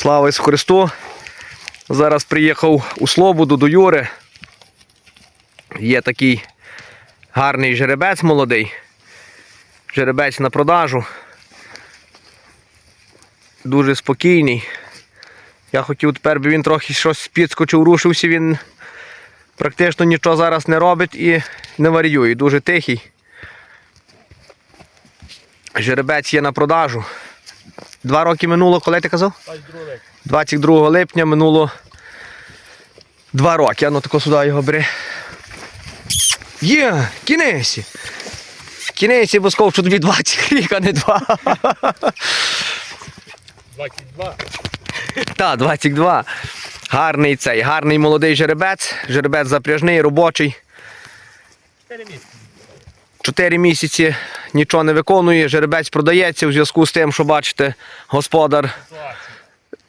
Слава Ісусу Христу! Зараз приїхав у Слободу до Юри. Є такий гарний жеребець молодий. Жеребець на продажу. Дуже спокійний. Я хотів тепер би він трохи щось підскочив, рушився, він практично нічого зараз не робить і не варіює. Дуже тихий. Жеребець є на продажу. Два роки минуло, коли ти казав? 22 липня минуло два роки. А ну тако сюди його бери. Є, кінесі. Кінесі, бо сказав, що тобі 20 рік, а не 2. 22. Так, 22. Гарний цей, гарний молодий жеребець. Жеребець запряжний, робочий. 4 місяці. 4 місяці нічого не виконує. Жеребець продається у зв'язку з тим, що бачите, господар Ситуація.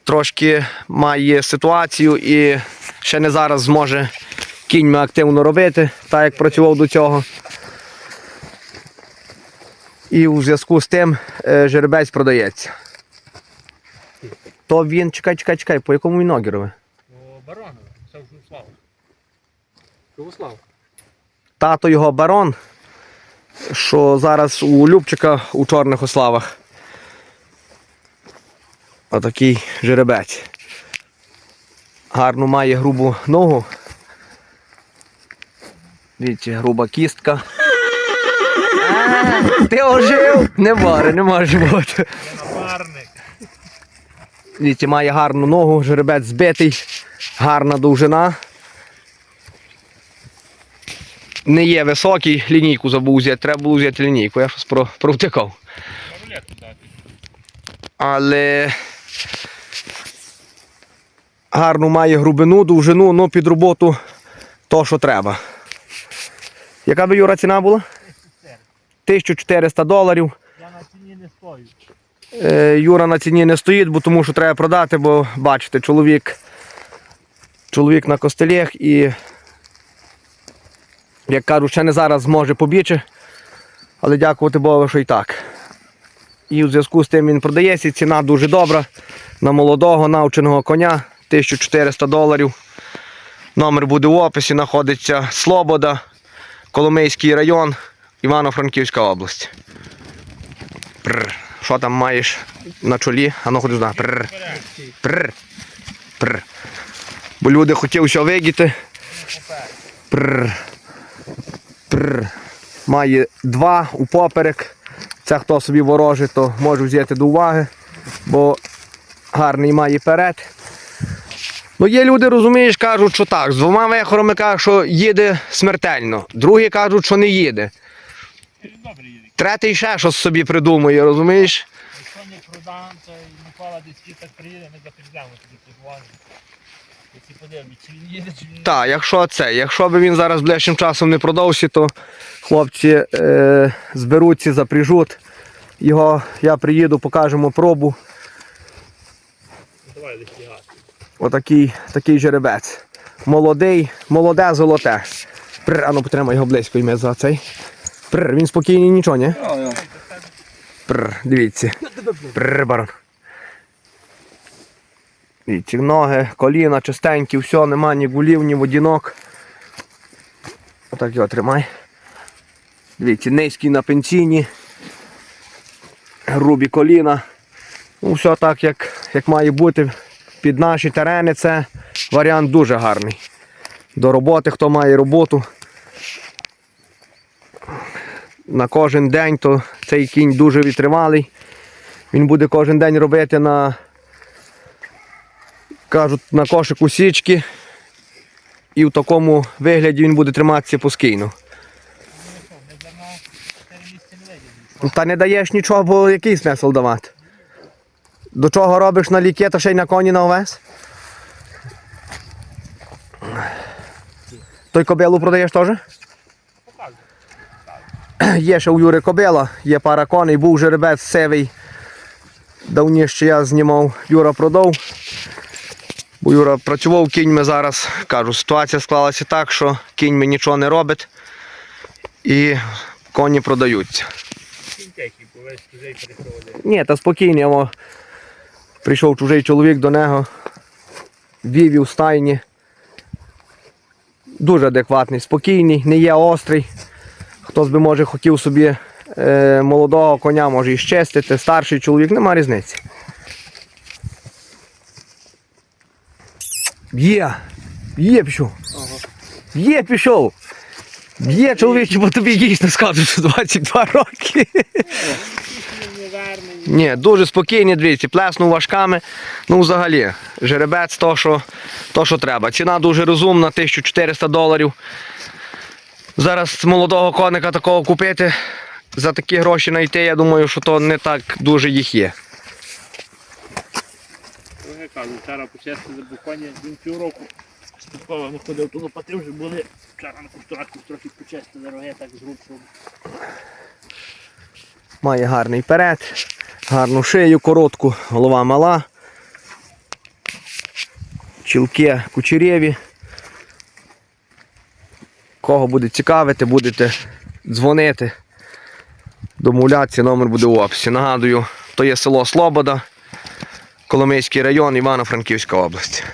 трошки має ситуацію і ще не зараз зможе кіньми активно робити, так як працював до цього. І у зв'язку з тим е, жеребець продається. То він, чекай, чекай, чекай, по якому він ногі робить? Це вже слава. Тато його барон, що зараз у Любчика у чорних ославах. Отакий жеребець. Гарну має грубу ногу. Дивіться, груба кістка. А, Ти ожив? Не може, не може бути. Дивіться, має гарну ногу, жеребець збитий, гарна довжина. Не є високий, лінійку забув взяти, треба було взяти лінійку, я щось про, провтикав. Але гарну має грубину, довжину, ну під роботу то, що треба. Яка би Юра ціна була? 1400 доларів. Я на ціні не стою. Е, Юра на ціні не стоїть, бо тому що треба продати, бо бачите, чоловік, чоловік на костелях і, як кажуть, ще не зараз зможе побіче, але дякувати Богу, що і так. І у зв'язку з тим він продається, ціна дуже добра. На молодого навченого коня 1400 доларів. Номер буде в описі, знаходиться Слобода, Коломийський район, Івано-Франківська область. Прр. Що там маєш на чолі? А ну ходи сюди. Прр. Прр. Прр. Бо люди хотіли все видіти. Прр. Прр. Має два у поперек. Це хто собі ворожить, то може взяти до уваги, бо гарний має перед. Ну, є люди, розумієш, кажуть, що так. З двома вехорами кажуть, що їде смертельно. Другі кажуть, що не їде. Третій ще щось собі придумує, розумієш? Якщо не продам, то Микола десь так приїде, ми запізнямо тоді позвонимо. Якщо подивимось, чи він їде, чи він Так, якщо це, якщо б він зараз ближчим часом не продався, то хлопці е, зберуться, запряжуть. Його я приїду, покажемо пробу. Давай лише. Отакий такий жеребець. Молодий, молоде золоте. Прр, а ну потримай його близько йме за цей. Прр, він спокійний, нічого, ні? Прр, дивіться. Прр, барон. Дивіться, ноги, коліна, чистенькі, все, нема ні гулів, ні водінок. Отак його тримай. Дивіться, низький на пенсійні. Грубі коліна. Ну, все так, як, як має бути під наші терени, це варіант дуже гарний. До роботи, хто має роботу. На кожен день то цей кінь дуже витривалий. Він буде кожен день робити на, кажуть, на кошику січки. І в такому вигляді він буде триматися постійно. Ми давно 4 місяці не виділи. Та не даєш нічого, бо який смисл давати? До чого робиш на ліке, то ще й на коні на овес? Той кобилу продаєш теж? Є ще у Юри кобила, є пара коней, був жеребець сивий. Давніше я знімав, Юра продав. Юра працював кіньми зараз. Кажу, ситуація склалася так, що кіньми нічого не робить і коні продаються. Ні, та спокійно, Прийшов чужий чоловік до нього, вів у стайні. Дуже адекватний, спокійний, не є острий. Хтось би, може, хотів собі е, молодого коня, може і щестити, старший чоловік, нема різниці. Є! Є пішов! Є пішов! Є чоловіче, бо тобі дійсно скажуть, що 22 роки. Ні, дуже спокійні, дивіться, плеснув важками. Ну, взагалі, жеребець то, що, то, що треба. Ціна дуже розумна, 1400 доларів. Зараз молодого коника такого купити, за такі гроші знайти, я думаю, що то не так дуже їх є. Кажу, вчора почистили буквально він півроку. Спадково не ходив, то лопати вже були. Вчора на кустуратку трохи почистили роги так зручно. Має гарний перед, гарну шию, коротку, голова мала. Чілки кучерєві. Кого буде цікавити, будете дзвонити. Домовлятися, номер буде в описі. Нагадую, то є село Слобода, Коломийський район, Івано-Франківська область.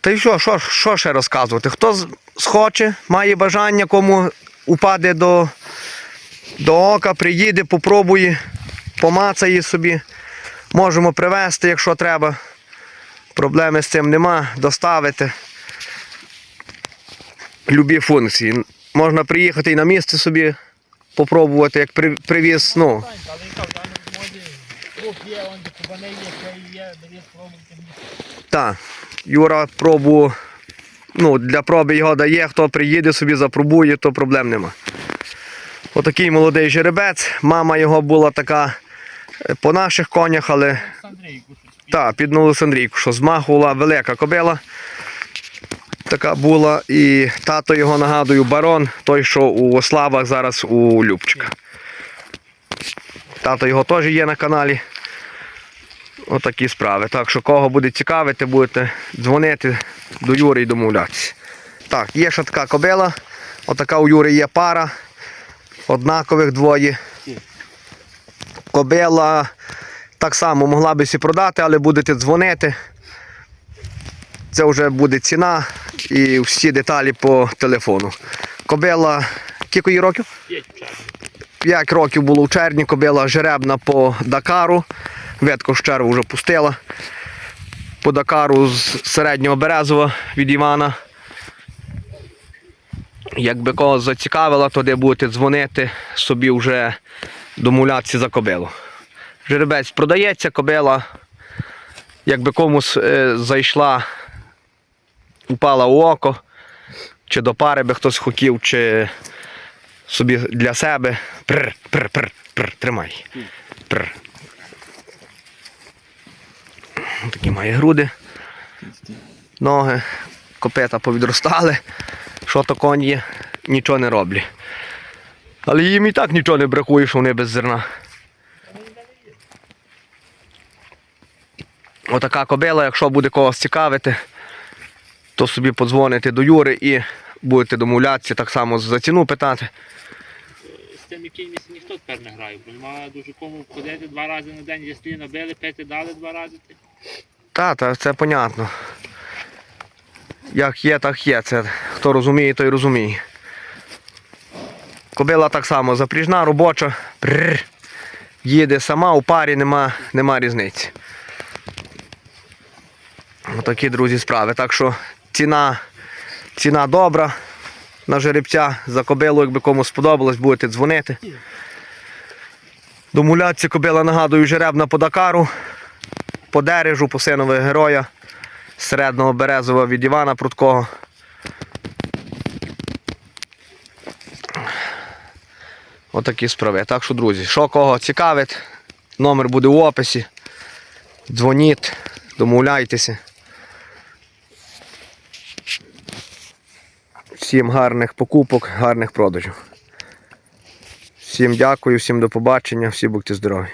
Та й що, що, що ще розказувати? Хто схоче, має бажання, кому упаде до до ока, приїде, попробує, помацає собі. Можемо привезти, якщо треба. Проблеми з цим нема, доставити. Любі функції. Можна приїхати і на місце собі попробувати, як привіз. Ну, Так, але яка в даному моді так. Юра пробу, ну, для проби його дає, хто приїде собі, запробує, то проблем нема. Отакий молодий жеребець. Мама його була така е, по наших конях, але. Так, під Олександрійку, що змахувала велика кобила. Така була. І тато його нагадую, барон, той, що у Ославах зараз у Любчика. Тато його теж є на каналі. Отакі справи. Так що кого буде цікавити, будете дзвонити до Юри і домовлятися. Так, є ще така кобила. Отака у Юри є пара. Однакових двоє. Кобила так само могла би сі продати, але будете дзвонити. Це вже буде ціна і всі деталі по телефону. Кобила, кілька їй років? 5 років було в червні, кобила жеребна по Дакару. Ветко з черву вже пустила. По Дакару з середнього Березова від Івана. Якби когось зацікавила, то де будете дзвонити, собі вже домовлятися за кобилу. Жеребець продається, кобила, якби комусь е, зайшла, упала у око, чи до пари би хтось хотів, чи собі для себе. Пр, пр, пр, пр, тримай. Пр. Такі має груди, ноги, копита повідростали. Що то коні є, нічого не роблять. Але їм і так нічого не бракує, що вони без зерна. Отака кобила, якщо буде когось цікавити, то собі подзвоните до Юри і будете домовлятися, так само за ціну питати. З тим яким місці ніхто тепер не грає, бо немає дуже кому входити два рази на день, якщо набили, п'яти дали два рази. ти. Та, та, це понятно. Як є, так є. Це хто розуміє, той розуміє. Кобила так само запріжна, робоча. Прррр. Їде сама, у парі нема, нема різниці. Отакі, друзі, справи. Так що ціна, ціна добра на жеребця. За кобилу, якби кому сподобалось, будете дзвонити. Домовлятися кобила, нагадую, жеребна по Дакару по дережу, по синові героя середнього Березова від Івана Прудкого. Отакі справи. Так що, друзі, що кого цікавить, номер буде в описі. Дзвоніть, домовляйтеся. Всім гарних покупок, гарних продажів. Всім дякую, всім до побачення, всі будьте здорові.